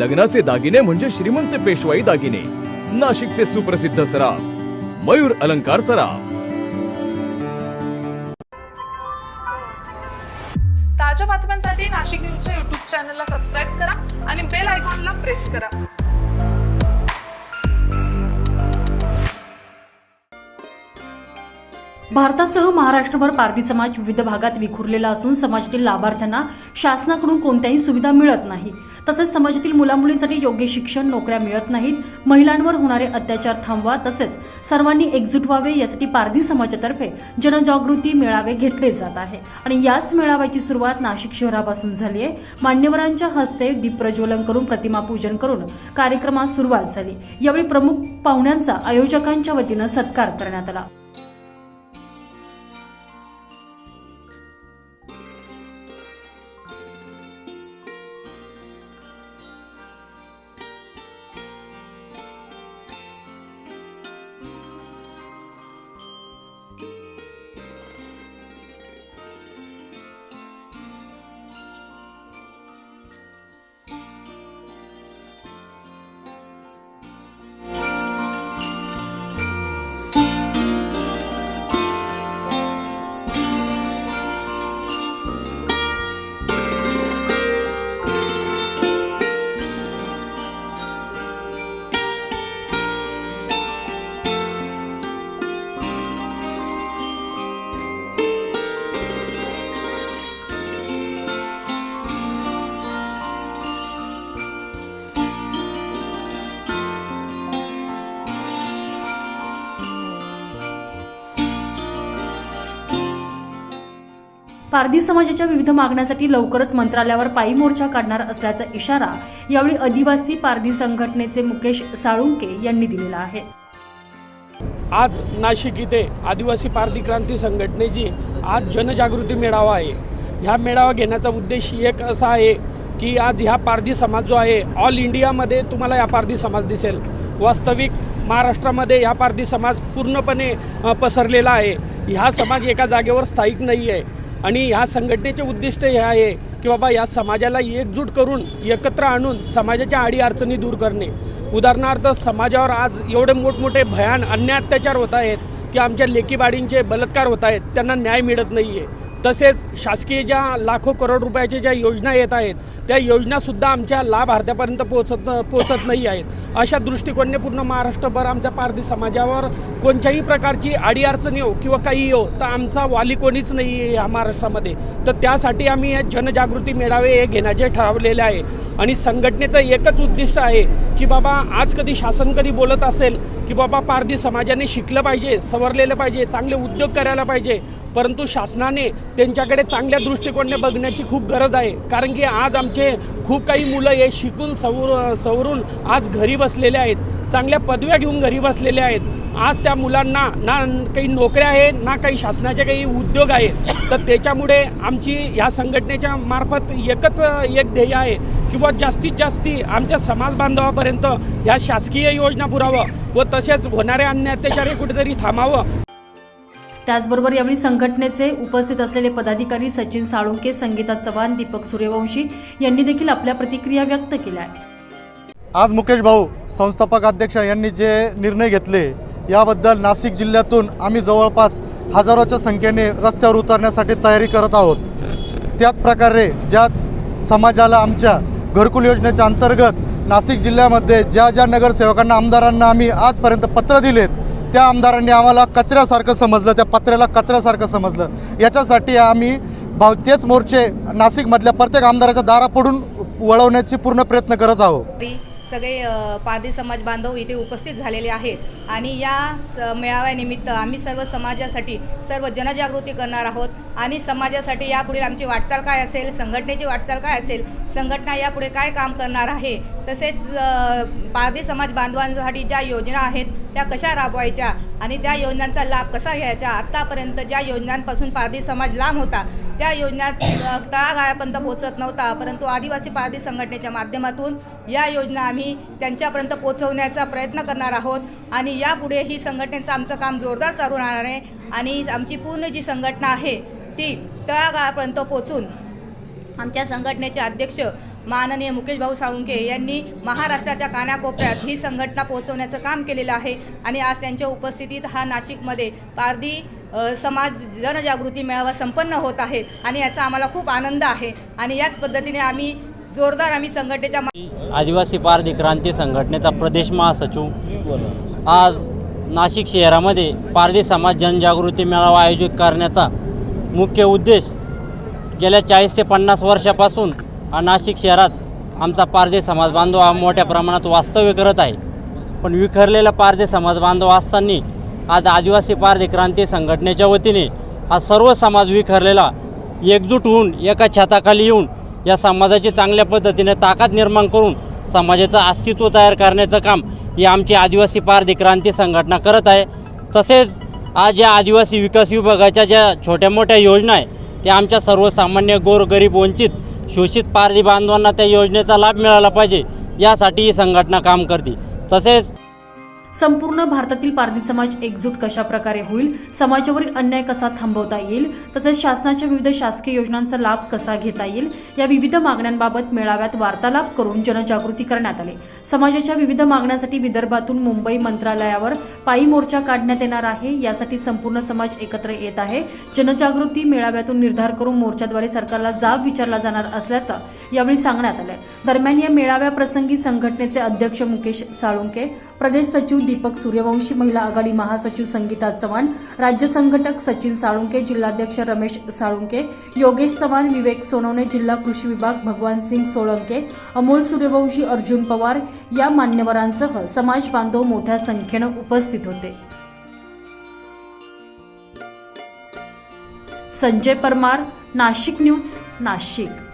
लग्नाचे दागिने म्हणजे श्रीमंत पेशवाई दागिने. नाशिकचे सुप्रसिद्ध सराफ मयूर अलंकार सराफ. ताज्या बातम्यांसाठी नाशिक न्यूजच्या युट्यूब चॅनलला सबस्क्राईब करा आणि बेल आयकॉनला प्रेस करा. भारतासह महाराष्ट्रभर पारधी समाज विविध भागात विखुरलेला असून समाजातील लाभार्थ्यांना शासनाकडून कोणत्याही सुविधा मिळत नाही. तसेच समाजातील मुलामुलींसाठी योग्य शिक्षण नोकऱ्या मिळत नाहीत. महिलांवर होणारे अत्याचार थांबवा. तसेच सर्वांनी एकजूट व्हावे यासाठी पारधी समाजातर्फे जनजागृती मेळावे घेतले जात आहे. आणि याच मेळाव्याची सुरुवात नाशिक शहरापासून झाली आहे. मान्यवरांच्या हस्ते दीप प्रज्वलन करून प्रतिमा पूजन करून कार्यक्रमास सुरुवात झाली. यावेळी प्रमुख पाहुण्यांचा आयोजकांच्या वतीनं सत्कार करण्यात आला. पारधी समाजाच्या विविध मागण्यांसाठी लवकरच मंत्रालयावर पायी मोर्चा काढणार असल्याचा इशारा यावेळी आदिवासी पारधी संघटनेचे मुकेश साळुंके यांनी दिलेला आहे. आज नाशिक इथे आदिवासी पारधी क्रांती संघटनेची आज जनजागृती मेळावा आहे. ह्या मेळावा घेण्याचा उद्देश एक असा आहे की आज ह्या पारधी समाज जो आहे ऑल इंडियामध्ये तुम्हाला या पारधी समाज दिसेल. वास्तविक महाराष्ट्रामध्ये या पारधी समाज पूर्णपणे पसरलेला आहे. ह्या समाज एका जागेवर स्थायिक नाही आहे आणि ह्या संघटनेचे उद्दिष्ट हे आहे की बाबा या समाजाला एकजूट करून एकत्र आणून समाजाच्या अडीअडचणी दूर करणे. उदाहरणार्थ समाजावर आज एवढे मोठमोठे भयान अन्याय अत्याचार होत आहेत की आमच्या लेकीबाडींचे बलात्कार होत आहेत त्यांना न्याय मिळत नाही आहे तसेच शासकीय ज्या लाखो करोड रुपयाच्या ज्या योजना येत आहेत त्या योजनासुद्धा आमच्या लाभार्थ्यापर्यंत पोहोचत पोहोचत नाही आहेत. अशा दृष्टिकोनाने पूर्ण महाराष्ट्रभर आमच्या पारधी समाजावर कोणत्याही प्रकारची अडीअडचण हो किंवा काही येऊ तर आमचा वाली कोणीच नाही आहे ह्या महाराष्ट्रामध्ये. तर त्यासाठी आम्ही हे जनजागृती मेळावे हे घेण्याचे ठरवलेले आहे. आणि संघटनेचं एकच उद्दिष्ट आहे की बाबा आज कधी शासन कधी बोलत असेल की बाबा पारधी समाजाने शिकलं पाहिजे सवरलेलं पाहिजे चांगले उद्योग करायला पाहिजे परंतु शासनाने त्यांच्याकडे चांगल्या दृष्टिकोनाने बघण्याची खूप गरज आहे. कारण की आज आमचे खूप काही मुलं हे शिकून सवर सवरून आज घरी बसलेले आहेत. चांगल्या पदव्या घेऊन घरी बसलेले आहेत. आज त्या मुलांना ना काही नोकऱ्या आहे ना काही शासनाचे काही उद्योग आहेत. तर त्याच्यामुळे आमची ह्या संघटनेच्या मार्फत एकच एक ध्येय आहे किंवा जास्तीत जास्ती आमच्या समाज बांधवापर्यंत ह्या शासकीय योजना पुरावं व तसेच होणारे अन्य अत्याचार कुठेतरी थांबावं. त्याचबरोबर यावेळी संघटनेचे उपस्थित असलेले पदाधिकारी सचिन साळुंके संगीता चव्हाण दीपक सूर्यवंशी यांनी देखील आपल्या प्रतिक्रिया व्यक्त केल्या. आज मुकेश भाऊ संस्थापक अध्यक्ष यांनी जे निर्णय घेतले याबद्दल नाशिक जिल्ह्यातून आम्ही जवळपास हजारोच्या संख्येने रस्त्यावर उतरण्यासाठी तयारी करत आहोत. त्याच प्रकारे ज्या समाजाला आमच्या घरकुल योजनेच्या अंतर्गत नाशिक जिल्ह्यामध्ये ज्या ज्या नगरसेवकांना आमदारांना आम्ही आजपर्यंत पत्र दिलेत त्या आमदारांनी आम्हाला कचऱ्यासारखं समजलं त्या पत्र्याला कचऱ्यासारखं समजलं. याच्यासाठी आम्ही भाव तेच मोर्चे नाशिकमधल्या प्रत्येक आमदाराच्या दारापुढून वळवण्याची पूर्ण प्रयत्न करत आहोत. सगळे पारधी समाज बांधव इथे उपस्थित झालेले आहेत. आणि या स मेळाव्यानिमित्त आम्ही सर्व समाजासाठी सर्व जनजागृती करणार आहोत. आणि समाजासाठी यापुढे आमची वाटचाल काय असेल संघटनेची वाटचाल काय असेल संघटना यापुढे काय काम करणार आहे तसेच पारधी समाज बांधवांसाठी ज्या योजना आहेत त्या कशा राबवायच्या आणि त्या योजनांचा लाभ कसा घ्यायचा आत्तापर्यंत ज्या योजनांपासून पारधी समाज लांब होता त्या योजना तळागाळापर्यंत पोहोचत नव्हता परंतु आदिवासी पारधी संघटनेच्या माध्यमातून या योजना आम्ही त्यांच्यापर्यंत पोहोचवण्याचा प्रयत्न करणार आहोत आणि यापुढे ही संघटनेचं आमचं काम जोरदार चालू राहणार आहे आणि आमची पूर्ण जी संघटना आहे ती तळागाळापर्यंत पोहोचून आमच्या संघटनेचे अध्यक्ष माननीय मुकेश भाऊ साळुंके यांनी महाराष्ट्राच्या कानाकोपऱ्यात ही संघटना पोहोचवण्याचं काम केलेलं आहे आणि आज त्यांच्या उपस्थितीत हा नाशिकमध्ये पारधी समाज जनजागृती मेळावा संपन्न होत आहे आणि याचा आम्हाला खूप आनंद आहे. आणि याच पद्धतीने आम्ही जोरदार आम्ही संघटनेच्या आदिवासी पारधी क्रांती संघटनेचा प्रदेश महासचिव. आज नाशिक शहरामध्ये पारधी समाज जनजागृती मेळावा आयोजित करण्याचा मुख्य उद्देश गेल्या चाळीस ते पन्नास वर्षापासून नाशिक शहरात आमचा पारधी समाज बांधव हा मोठ्या प्रमाणात वास्तव्य करत आहे. पण विखरलेला पारधी समाज बांधव असताना आज आदिवासी पारधी क्रांती संघटनेच्या वतीने हा सर्व समाज विखरलेला एकजूट होऊन एका छताखाली येऊन या समाजाची चांगल्या पद्धतीने ताकद निर्माण करून समाजाचं अस्तित्व तयार करण्याचं काम ही आमची आदिवासी पारधी क्रांती संघटना करत आहे. तसेच आज या आदिवासी विकास विभागाच्या ज्या छोट्या मोठ्या योजना आहे त्या आमच्या सर्वसामान्य गोरगरीब वंचित शोषित पारधी बांधवांना त्या योजनेचा लाभ मिळाला पाहिजे यासाठी ही संघटना काम करते. तसेच संपूर्ण भारतातील पारधी समाज एकजूट कशा प्रकारे होईल? समाजावरील अन्याय कसा थांबवता येईल? तसेच शासनाच्या विविध शासकीय योजनांचा लाभ कसा घेता येईल? या विविध मागण्यांबाबत मेळाव्यात वार्तालाप करून जनजागृती करण्यात आली. समाजाच्या विविध मागण्यांसाठी विदर्भातून मुंबई मंत्रालयावर पायी मोर्चा काढण्यात येणार आहे. यासाठी संपूर्ण समाज एकत्र येत आहे. जनजागृती मेळाव्यातून निर्धार करून मोर्चाद्वारे सरकारला जाब विचारला जाणार असल्याचं यावेळी सांगण्यात आलं दरम्यान या मेळाव्याप्रसंगी संघटनेचे अध्यक्ष मुकेश साळुंके प्रदेश सचिव दीपक सूर्यवंशी महिला आघाडी महासचिव संगीता चव्हाण राज्य संघटक सचिन साळुंके जिल्हाध्यक्ष रमेश साळुंके योगेश चव्हाण विवेक सोनवणे जिल्हा कृषी विभाग भगवान सिंग सोळंके अमोल सूर्यवंशी अर्जुन पवार या मान्यवरांसह समाज बांधव मोठ्या संख्येनं उपस्थित होते. संजय परमार नाशिक न्यूज नाशिक.